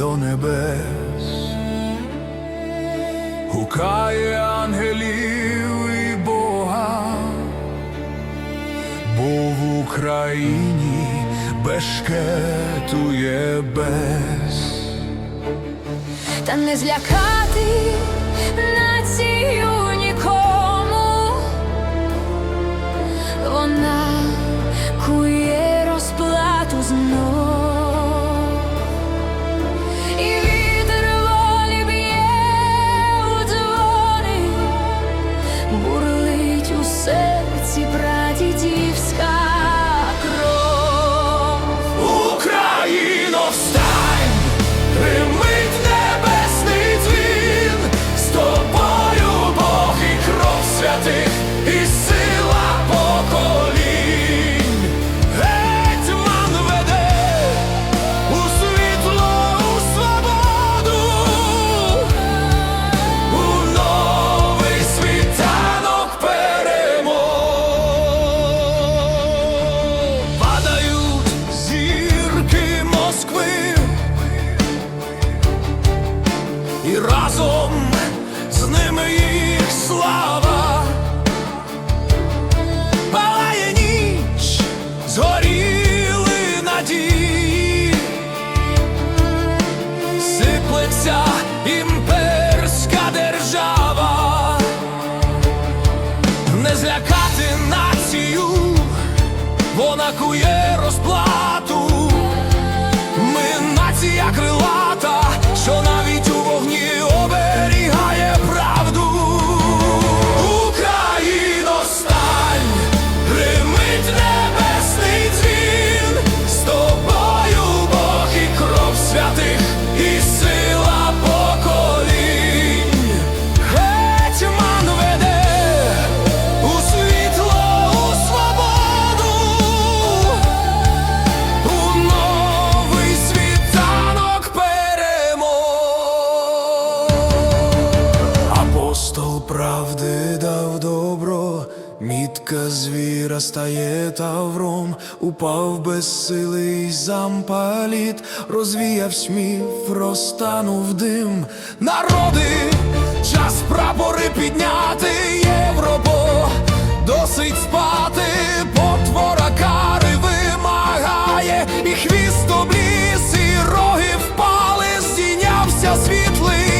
до небес, гукає ангелів і Бога, бо в Україні бешкетує без. Та не злякати націю правди дав добро, мітка звіра стає тавром, упав без сили й зампаліт, розвіяв сміх, розтанув дим. Народи, час прапори підняти, Європо, досить спати, потвора кари вимагає, і хвіст обліз, і роги впали, здійнявся світлий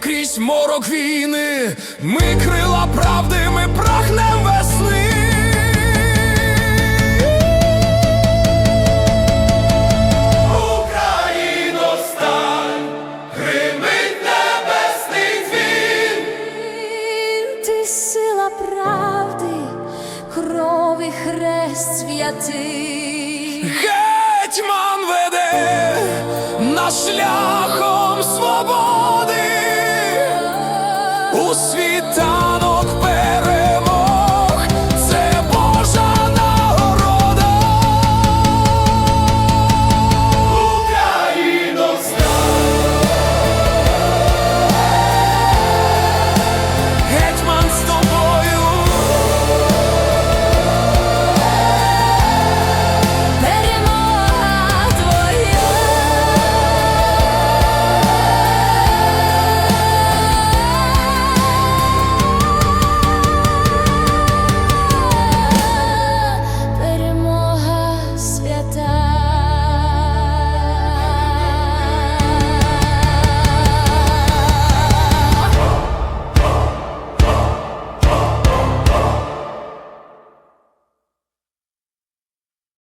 крізь морок війни, ми крила правди, ми прагнем весни. Україно, стань, гримить небесний дзвін. Ти сила правди, кров хрест святий. Гетьман веде шляхом свободи.